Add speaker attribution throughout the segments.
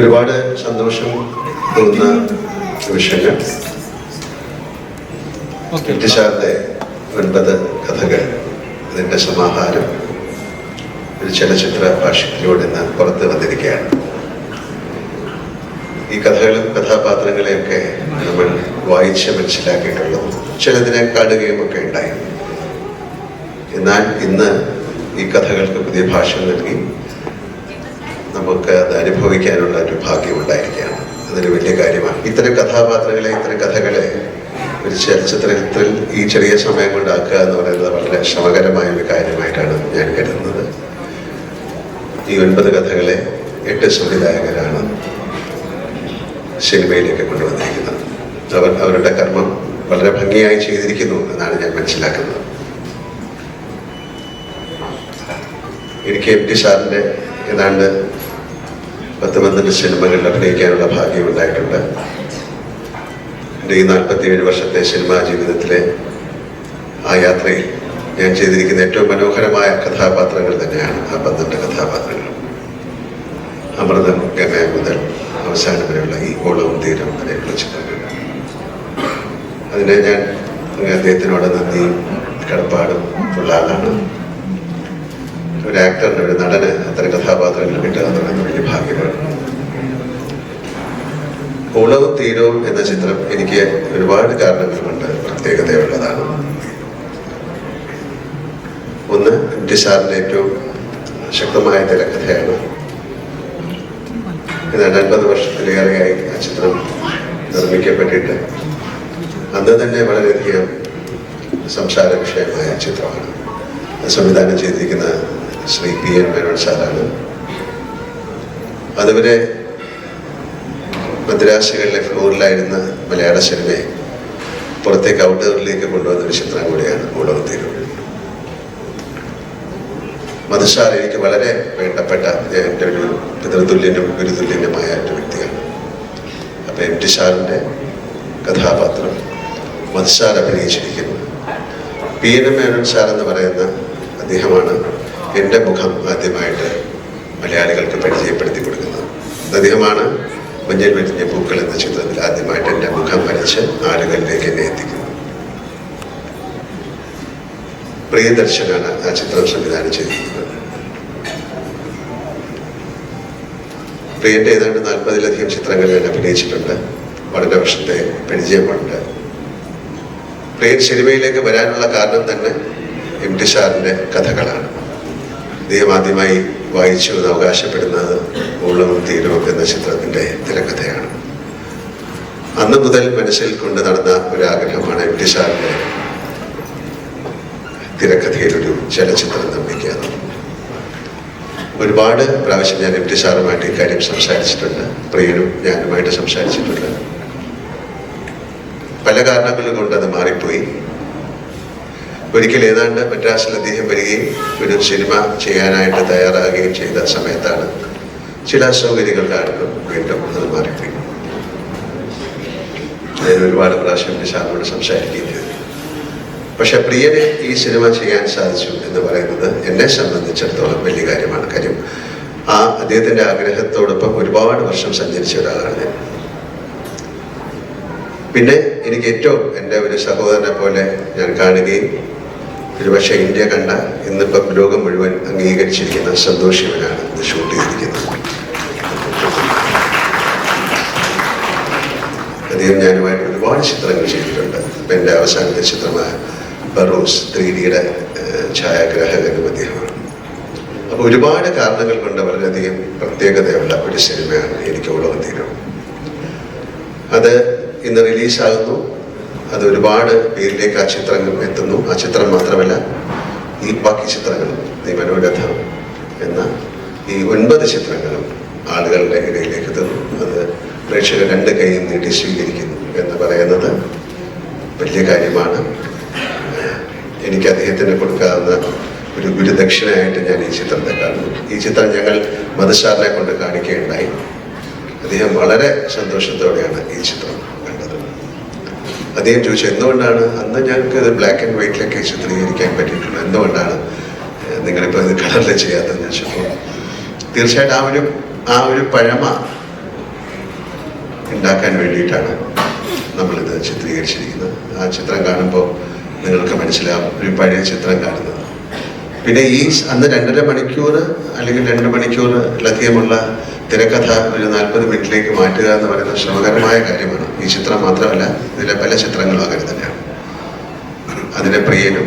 Speaker 1: ഒരുപാട് സന്തോഷം തോന്നുന്ന
Speaker 2: വിഷയങ്ങൾ
Speaker 1: ബ്രിട്ടീഷുകാരുടെ ഒൻപത് കഥകൾ അതിന്റെ സമാഹാരം ഒരു ചലച്ചിത്ര ഭാഷയിലൂടെ ഇന്ന് പുറത്ത് വന്നിരിക്കുകയാണ്. ഈ കഥകളും കഥാപാത്രങ്ങളെയൊക്കെ നമ്മൾ വായിച്ച് മനസ്സിലാക്കിയിട്ടുള്ളതും ചിലതിനെ കാണുകയും ഒക്കെ ഉണ്ടായി. എന്നാൽ ഇന്ന് ഈ കഥകൾക്ക് പുതിയ ഭാഷ നൽകി നമുക്ക് അത് അനുഭവിക്കാനുള്ള ഒരു ഭാഗ്യം ഉണ്ടായിരിക്കുകയാണ് അതൊരു വലിയ കാര്യമാണ്. ഇത്തരം കഥാപാത്രങ്ങളെ ഇത്തരം കഥകളെ ഒരു ചലച്ചിത്രത്തിൽ ഈ ചെറിയ സമയം കൊണ്ടാക്കുക എന്ന് പറയുന്നത് വളരെ ശ്രമകരമായ ഒരു കാര്യമായിട്ടാണ് ഞാൻ കരുതുന്നത്. ഈ ഒൻപത് കഥകളെ എട്ട് സംവിധായകരാണ് സിനിമയിലേക്ക് കൊണ്ടുവന്നിരിക്കുന്നത്. അവർ അവരുടെ കർമ്മം വളരെ ഭംഗിയായി ചെയ്തിരിക്കുന്നു എന്നാണ് ഞാൻ മനസ്സിലാക്കുന്നത്. എനിക്ക് എം ടി സാറിന്റെ ഏതാണ്ട് പത്ത് പന്ത്രണ്ട് സിനിമകളിൽ അഭിനയിക്കാനുള്ള ഭാഗ്യം ഉണ്ടായിട്ടുണ്ട്. എന്റെ ഈ നാൽപ്പത്തിയേഴ് വർഷത്തെ സിനിമാ ജീവിതത്തിലെ ആ യാത്രയിൽ ഞാൻ ചെയ്തിരിക്കുന്ന ഏറ്റവും മനോഹരമായ കഥാപാത്രങ്ങൾ തന്നെയാണ് ആ പന്ത്രണ്ട് കഥാപാത്രങ്ങൾ അമൃതം ഗമയ മുതൽ അവസാനം വരെയുള്ള ഈ ഓളവും തീരം വരെയുള്ള ചിത്രങ്ങൾ. അതിനെ ഞാൻ അദ്ദേഹത്തിനോട് നന്ദിയും കടപ്പാടും ഉള്ള ആളാണ്. ഒരു ആക്ടറിന് ഒരു നടന് അത്തരം കഥാപാത്രങ്ങൾ കിട്ടുക എന്ന് പറയുന്നത് വലിയ ഭാഗ്യമാണ്. ഉളവും തീരവും എന്ന ചിത്രം എനിക്ക് ഒരുപാട് കാരണങ്ങൾ പ്രത്യേകതയുള്ളതാണ്. ഒന്ന് സാറിന്റെ ഏറ്റവും ശക്തമായ തിരക്കഥയാണ്. ഏതാണ്ട് അൻപത് വർഷത്തിലേറെയായി ആ ചിത്രം നിർമ്മിക്കപ്പെട്ടിട്ട്. അന്ന് തന്നെ വളരെയധികം സംസാര വിഷയമായ ചിത്രമാണ് സംവിധാനം ചെയ്തിരിക്കുന്ന ശ്രീ പി എൻ മേനോൻ സാറാണ് അതുവരെ മദ്രാസുകളിലെ ഫ്ലോറിലായിരുന്ന മലയാള സിനിമയെ പുറത്തേക്ക് ഔട്ട്ഡോറിലേക്ക് കൊണ്ടുവന്ന ഒരു ചിത്രം കൂടിയാണ് ഓളവത്തീരും മധുസാർ എനിക്ക് വളരെ വേണ്ടപ്പെട്ട എന്റെ ഒരു പിതൃതുല്യനും ഗുരുതുല്യനുമായ ഒരു വ്യക്തിയാണ്. അപ്പം എം ടി സാറിന്റെ കഥാപാത്രം മധുസാർ അഭിനയിച്ചിരിക്കുന്നു. പി എൻ മേനോൻ സാർ എന്ന് പറയുന്ന അദ്ദേഹമാണ് എന്റെ മുഖം ആദ്യമായിട്ട് മലയാളികൾക്ക് പരിചയപ്പെടുത്തി കൊടുക്കുന്നത്. അദ്ദേഹമാണ് മഞ്ഞൾ വെറ്റിഞ്ഞ പൂക്കൾ എന്ന ചിത്രത്തിൽ ആദ്യമായിട്ട് എന്റെ മുഖം വരച്ച് ആളുകളിലേക്ക് എന്നെ എത്തിക്കുന്നത്. പ്രിയദർശനാണ് ആ ചിത്രം സംവിധാനം ചെയ്തിരിക്കുന്നത്. പ്രിയന്റെ ഏതാണ്ട് നാൽപ്പതിലധികം ചിത്രങ്ങൾ ഞാൻ അഭിനയിച്ചിട്ടുണ്ട്. വളരെ വർഷത്തെ പരിചയമുണ്ട്. പ്രിയൻ സിനിമയിലേക്ക് വരാനുള്ള കാരണം തന്നെ എം ടി സാറിന്റെ കഥകളാണ്. അദ്ദേഹം ആദ്യമായി വായിച്ചു എന്ന് അവകാശപ്പെടുന്നത് ഉള്ളവും തീരവും എന്ന ചിത്രത്തിന്റെ തിരക്കഥയാണ്. അന്ന് മുതൽ മനസ്സിൽ കൊണ്ട് നടന്ന ഒരാഗ്രഹമാണ് എം ടി സാറിന്റെ തിരക്കഥയിലൊരു ചലച്ചിത്രം നിർമ്മിക്കുക ഒരുപാട് പ്രാവശ്യം ഞാൻ എം ടി സാറുമായിട്ട് ഇക്കാര്യം സംസാരിച്ചിട്ടുണ്ട്. പ്രിയനും ഞാനുമായിട്ട് സംസാരിച്ചിട്ടുണ്ട്. പല കാരണങ്ങൾ കൊണ്ട് അത് മാറിപ്പോയി. ഒരിക്കൽ ഏതാണ്ട് മദ്രാസിൽ അദ്ദേഹം വരികയും ഒരു സിനിമ ചെയ്യാനായിട്ട് തയ്യാറാകുകയും ചെയ്ത സമയത്താണ് ചില അസൗകര്യങ്ങൾ കാരണം വീണ്ടും അത് മാറിപ്പോയി. ഞാൻ ഒരുപാട് പ്രാവശ്യം നിഷാദിനോട് സംസാരിക്കുകയും ചെയ്തു. പക്ഷെ പ്രിയനെ ഈ സിനിമ ചെയ്യാൻ സാധിച്ചു എന്ന് പറയുന്നത് എന്നെ സംബന്ധിച്ചിടത്തോളം വലിയ കാര്യമാണ്. കാര്യം ആ അദ്ദേഹത്തിന്റെ ആഗ്രഹത്തോടൊപ്പം ഒരുപാട് വർഷം സഞ്ചരിച്ച ഒരാളാണ് ഞാൻ. പിന്നെ എനിക്ക് ഏറ്റവും എന്റെ ഒരു സഹോദരനെ പോലെ ഞാൻ കാണുകയും ഒരുപക്ഷെ ഇന്ത്യ കണ്ട ഇന്നിപ്പം ലോകം മുഴുവൻ അംഗീകരിച്ചിരിക്കുന്ന സന്തോഷ് ശിവനാണ് ഇത് ഷൂട്ട് ചെയ്തിരിക്കുന്നത്. അദ്ദേഹം ഞാനുമായിട്ട് ഒരുപാട് ചിത്രങ്ങൾ ചെയ്തിട്ടുണ്ട്. ഇപ്പം എന്റെ അവസാനത്തെ ചിത്രമായ ബറോസ് ത്രീ ഡിയുടെ ഛായാഗ്രാഹകനും അദ്ദേഹമാണ്. അപ്പോൾ ഒരുപാട് കാരണങ്ങൾ കൊണ്ട് വളരെയധികം പ്രത്യേകതയുള്ള ഒരു സിനിമയാണ് എനിക്ക് ഉള്ളത് അത് ഇന്ന് റിലീസാകുന്നു. അത് ഒരുപാട് പേരിലേക്ക് ആ ചിത്രങ്ങൾ എത്തുന്നു. ആ ചിത്രം മാത്രമല്ല ഈ ബാക്കി ചിത്രങ്ങളും ഈ മനോരഥ എന്ന ഈ ഒൻപത് ചിത്രങ്ങളും ആളുകളുടെ ഇടയിലേക്ക് എത്തുന്നു. അത് പ്രേക്ഷകർ രണ്ട് കൈയും നീട്ടി സ്വീകരിക്കുന്നു എന്ന് പറയുന്നത് വലിയ കാര്യമാണ്. എനിക്ക് അദ്ദേഹത്തിന് കൊടുക്കാവുന്ന ഒരു ഗുരുദക്ഷിണയായിട്ട് ഞാൻ ഈ ചിത്രത്തെ കാണുന്നു. ഈ ചിത്രം ഞങ്ങൾ മധുസാറിനെ കൊണ്ട് കാണിക്കുകയുണ്ടായി. അദ്ദേഹം വളരെ സന്തോഷത്തോടെയാണ് ഈ ചിത്രം അദ്ദേഹം ചോദിച്ചു എന്തുകൊണ്ടാണ്? അന്ന് ഞങ്ങൾക്ക് ഇത് ബ്ലാക്ക് ആൻഡ് വൈറ്റിലൊക്കെ ചിത്രീകരിക്കാൻ പറ്റിയിട്ടുള്ളൂ എന്തുകൊണ്ടാണ്? നിങ്ങളിപ്പോൾ ഇത് കളറിൽ ചെയ്യാത്തതെന്ന് ചോദിച്ചപ്പോൾ തീർച്ചയായിട്ടും ആ ഒരു ആ ഒരു പഴമ ഉണ്ടാക്കാൻ വേണ്ടിയിട്ടാണ് നമ്മളിത് ചിത്രീകരിച്ചിരിക്കുന്നത്. ആ ചിത്രം കാണുമ്പോൾ നിങ്ങൾക്ക് മനസ്സിലാവും ഒരു പഴയ ചിത്രം കാണുന്നത്. പിന്നെ ഈ അന്ന് രണ്ടര മണിക്കൂർ അല്ലെങ്കിൽ രണ്ട് മണിക്കൂറിലധികമുള്ള തിരക്കഥ ഒരു നാൽപ്പത് മിനിറ്റിലേക്ക് മാറ്റുക എന്ന് പറയുന്ന ശ്രമകരമായ കാര്യമാണ്. ഈ ചിത്രം മാത്രമല്ല ഇതിലെ പല ചിത്രങ്ങളും അങ്ങനെ തന്നെയാണ്. അതിലെ പ്രിയനും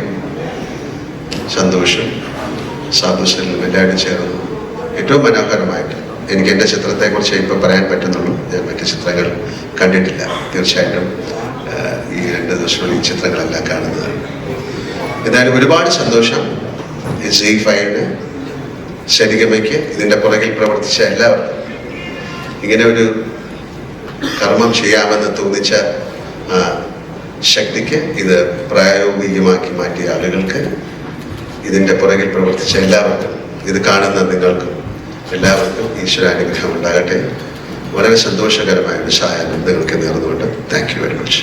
Speaker 1: സന്തോഷം സാധുശലും എല്ലാവരും ചേർന്നു ഏറ്റവും മനോഹരമായിട്ട് എനിക്ക് എന്റെ ചിത്രത്തെക്കുറിച്ച് ഇപ്പോൾ പറയാൻ പറ്റുന്നുള്ളൂ. ഞാൻ മറ്റു ചിത്രങ്ങൾ കണ്ടിട്ടില്ല. തീർച്ചയായിട്ടും ഈ രണ്ട് ദിവസങ്ങളിൽ ഈ ചിത്രങ്ങളെല്ലാം കാണുന്നതാണ്. എന്തായാലും ഒരുപാട് സന്തോഷം ഈ ശരിഗമയ്ക്ക് ഇതിന്റെ പുറകിൽ പ്രവർത്തിച്ച എല്ലാവർക്കും ഇങ്ങനെ ഒരു കർമ്മം ചെയ്യാമെന്ന് തോന്നിച്ച ആ, ശക്തിക്ക് ഇത് പ്രായോഗികമാക്കി മാറ്റിയ ആളുകൾക്ക് ഇതിന്റെ പുറകിൽ പ്രവർത്തിച്ച എല്ലാവർക്കും ഇത് കാണുന്ന നിങ്ങൾക്കും എല്ലാവർക്കും ഈശ്വരാനുഗ്രഹം ഉണ്ടാകട്ടെ. വളരെ സന്തോഷകരമായ ഒരു സഹായം നിങ്ങൾക്ക് നേർന്നുകൊണ്ട് താങ്ക് യു വെരി മച്ച്